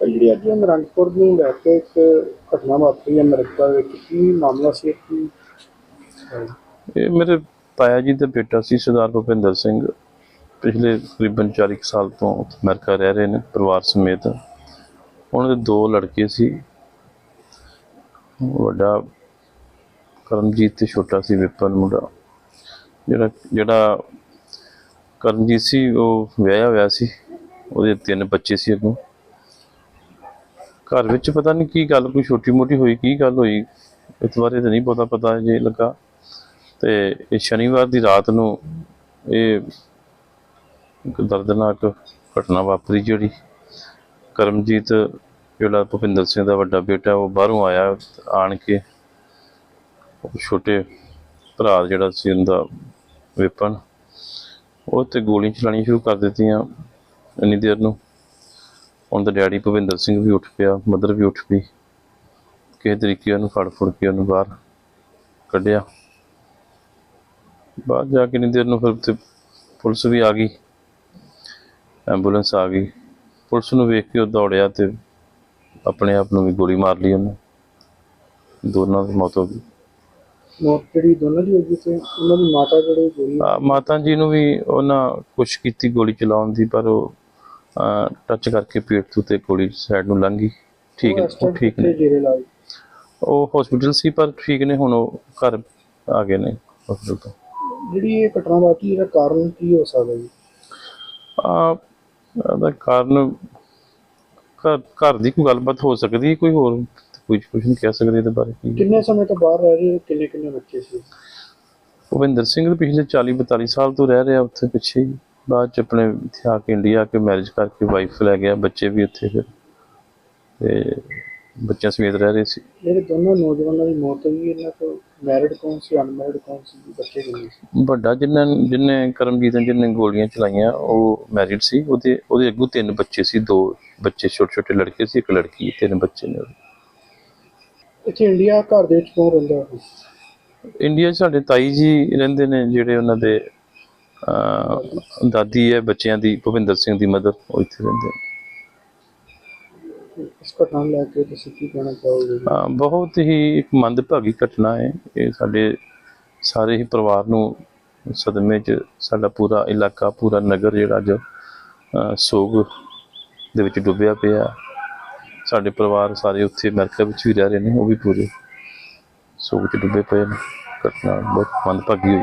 ਮੇਰੇ ਜਿਹੜੀ ਅੱਜ ਨਰੰਗਪੁਰ ਨੂੰ ਲੈ ਕੇ ਇੱਕ ਘਟਨਾ ਵਾਪਰੀ ਹੈ ਅਮਰੀਕਾ ਵਿੱਚ, ਕੀ ਮਾਮਲਾ ਸੀ ਕੀ ਇਹ ਮੇਰੇ ਤਾਇਆ ਜੀ ਦਾ ਬੇਟਾ ਸੀ, ਸਰਦਾਰ ਭੁਪਿੰਦਰ ਸਿੰਘ। ਪਿਛਲੇ ਤਕਰੀਬਨ 40 ਕੁ ਸਾਲ ਤੋਂ ਉੱਥੇ ਅਮਰੀਕਾ ਰਹਿ ਰਹੇ ਨੇ, ਪਰਿਵਾਰ ਸਮੇਤ। ਉਹਨਾਂ ਦੇ ਦੋ ਲੜਕੇ ਸੀ। ਵੱਡਾ ਕਰਮਜੀਤ ਤੇ ਛੋਟਾ ਸੀ ਵਿਪਨ ਮੁੰਡਾ। ਜਿਹੜਾ ਜਿਹੜਾ ਕਰਮਜੀਤ ਸੀ, ਉਹ ਵਿਆਹਿਆ ਹੋਇਆ ਸੀ। ਉਹਦੇ ਤਿੰਨ ਬੱਚੇ ਸੀ ਅੱਗੋਂ। ਘਰ ਵਿੱਚ ਪਤਾ ਨਹੀਂ ਕੀ ਗੱਲ, ਕੋਈ ਛੋਟੀ ਮੋਟੀ ਹੋਈ, ਕੀ ਗੱਲ ਹੋਈ, ਇਸ ਬਾਰੇ ਤਾਂ ਨਹੀਂ ਪਤਾ ਪਤਾ ਜੇ ਲੱਗਾ। ਤੇ ਇਹ ਸ਼ਨੀਵਾਰ ਦੀ ਰਾਤ ਨੂੰ ਇਹ ਦਰਦਨਾਕ ਘਟਨਾ ਵਾਪਰੀ ਜਿਹੜੀ। ਕਰਮਜੀਤ ਜਿਹੜਾ ਭੁਪਿੰਦਰ ਸਿੰਘ ਦਾ ਵੱਡਾ ਬੇਟਾ, ਉਹ ਬਾਹਰੋਂ ਆਇਆ ਆਣ ਕੇ। ਛੋਟੇ ਭਰਾ ਜਿਹੜਾ ਸੀ ਉਹਦਾ ਵਿਪਨ, ਉਹ ਤੇ ਗੋਲੀਆਂ ਚਲਾਉਣੀਆਂ ਸ਼ੁਰੂ ਕਰ ਦਿੱਤੀਆਂ ਇੰਨੀ ਦੇਰ ਨੂੰ। ਉਹਦਾ ਡੈਡੀ ਭੁਪਿੰਦਰ ਸਿੰਘ ਵੀ ਉੱਠ ਪਿਆ ਮਦਰ ਵੀ ਉੱਠ ਪਈ। ਕਿਸੇ ਤਰੀਕੇ ਉਹਨੂੰ ਫੜ ਫੁੜ ਕੇ ਉਹਨੂੰ ਬਾਹਰ ਕੱਢਿਆ। ਬਾਹਰ ਜਾ ਕੇ ਨਹੀਂ ਦੇਰ ਨੂੰ ਫਿਰ ਤੇ ਪੁਲਿਸ ਵੀ ਆ ਗਈ। ਐਂਬੂਲੈਂਸ ਆ ਗਈ। ਪੁਲਿਸ ਨੂੰ ਵੇਖ ਕੇ ਉਹ ਦੌੜਿਆ ਤੇ ਆਪਣੇ ਆਪ ਨੂੰ ਵੀ ਗੋਲੀ ਮਾਰ ਲਈ ਉਹਨੇ। ਦੋਨਾਂ ਦੀ ਮੌਤ ਹੋ ਗਈ। ਮੌਤ ਜਿਹੜੀ ਦੋਨਾਂ ਦੀ ਹੋ ਗਈ ਤੇ ਉਹਨਾਂ ਦੀ ਮਾਤਾ ਜਿਹੜੇ ਗੋਲੀ ਮਾਤਾ ਜੀ ਨੂੰ ਵੀ ਉਹਨਾਂ ਕੋਸ਼ਿਸ਼ ਕੀਤੀ ਗੋਲੀ ਚਲਾਉਣ ਦੀ ਪਰ ਉਹ ਟੱਚ ਕਰਕੇ ਪੇਟ ਤੋਂ ਤੇ ਗੋਲੀ ਸਾਈਡ ਨੂੰ ਲੰਘ ਗਈ। ਠੀਕ ਨੇ ਉਹ ਠੀਕ ਨੇ। ਉਹ ਹਸਪੀਟਲ ਸੀ ਪਰ ਠੀਕ ਨੇ ਹੁਣ ਉਹ ਘਰ ਆ ਗਏ ਨੇ ਹਸਪੀਟਲ ਤੋਂ। ਜਿਹੜੀ ਇਹ ਘਟਨਾ ਵਾਪਰੀ ਇਹਦਾ ਕਾਰਨ ਕੀ ਹੋ ਸਕਦਾ ਜੀ? ਆ ਉਹਦਾ ਕਾਰਨ ਘਰ ਘਰ ਦੀ ਕੋਈ ਗੱਲਬਾਤ ਹੋ ਸਕਦੀ ਕੋਈ ਹੋਰ ਕੁਝ ਕੁਝ ਨਹੀਂ ਕਹਿ ਸਕਦੇ ਇਹਦੇ ਬਾਰੇ। ਕੀ। ਕਿੰਨੇ ਸਮੇਂ ਤੋਂ ਬਾਹਰ ਰਹਿ ਰਹੇ ਕਿੰਨੇ ਕਿੰਨੇ ਬੱਚੇ ਸੀ? ਭੁਪਿੰਦਰ ਸਿੰਘ ਪਿਛਲੇ 40 42 ਸਾਲ ਤੋਂ ਰਹਿ ਰਿਹਾ ਉੱਥੇ ਪਿੱਛੇ ਹੀ। ਬਾਅਦ ਚ ਆਪਣੇ ਇੱਥੇ ਆ ਕੇ ਇੰਡੀਆ ਆ ਕੇ ਮੈਰਿਜ ਕਰਕੇ ਵਾਈਫ ਲੈ ਗਿਆ ਬੱਚੇ ਵੀ ਉੱਥੇ ਫਿਰ। ਤੇ ਬੱਚਿਆਂ ਸਮੇਤ ਰਹਿ ਰਹੇ ਸੀ। ਜਿਹੜੇ ਦੋਨੋਂ ਨੌਜਵਾਨਾਂ ਦੀ ਮੌਤ ਹੋਈ ਇਹਨਾਂ ਤੋਂ ਮੈਰਿਡ ਕੌਣ ਸੀ ਅਨਮੈਰਿਡ ਕੌਣ ਸੀ ਬੱਚੇ ਕਿੰਨੇ ਸੀ? ਵੱਡਾ ਜਿੰਨਾਂ ਜਿਹਨੇ ਕਰਮਜੀਤ ਨੇ ਗੋਲੀਆਂ ਚਲਾਈਆਂ ਉਹ ਮੈਰਿਡ ਸੀ। ਉਹਦੇ ਉਹਦੇ ਅੱਗੋਂ ਤਿੰਨ ਬੱਚੇ ਸੀ ਦੋ ਬੱਚੇ ਛੋਟੇ ਛੋਟੇ ਲੜਕੇ ਸੀ ਇੱਕ ਲੜਕੀ ਤਿੰਨ ਬੱਚੇ ਨੇ। ਇੱਥੇ ਇੰਡੀਆ ਘਰ ਦੇ ਵਿੱਚ ਕੌਣ ਰਹਿੰਦਾ ਇੰਡੀਆ 'ਚ ਸਾਡੇ ਤਾਈ ਜੀ ਰਹਿੰਦੇ ਨੇ ਜਿਹੜੇ ਉਹਨਾਂ ਦੇ ਦਾਦੀ ਹੈ ਬੱਚਿਆਂ ਦੀ ਭੁਪਿੰਦਰ ਸਿੰਘ ਦੀ ਮਦਰ ਉਹ ਇੱਥੇ ਰਹਿੰਦੇ ਨੇ। ਇਸ ਘਟਨਾ ਨੂੰ ਲੈ ਕੇ ਤੁਸੀਂ ਕੀ ਕਹਿਣਾ ਚਾਹੋਗੇ? ਜੀ? ਅਹ, ਬਹੁਤ ਹੀ ਇੱਕ ਮੰਦਭਾਗੀ ਘਟਨਾ ਹੈ। ਇਹ ਸਾਡੇ ਸਾਰੇ ਹੀ ਪਰਿਵਾਰ ਨੂੰ ਸਦਮੇ 'ਚ ਸਾਡਾ ਪੂਰਾ ਇਲਾਕਾ ਪੂਰਾ ਨਗਰ ਜਿਹੜਾ ਅੱਜ ਅਹ, ਸੋਗ ਦੇ ਵਿੱਚ ਡੁੱਬਿਆ ਪਿਆ। ਸਾਡੇ ਪਰਿਵਾਰ ਸਾਰੇ ਉੱਥੇ ਅਮਰੀਕਾ ਵਿੱਚ ਵੀ ਰਹਿ ਰਹੇ ਨੇ ਉਹ ਵੀ ਪੂਰੇ ਸੋਗ 'ਚ ਡੁੱਬੇ ਪਏ ਨੇ। ਘਟਨਾ ਬਹੁਤ ਮੰਦਭਾਗੀ ਹੋਈ।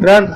Dan.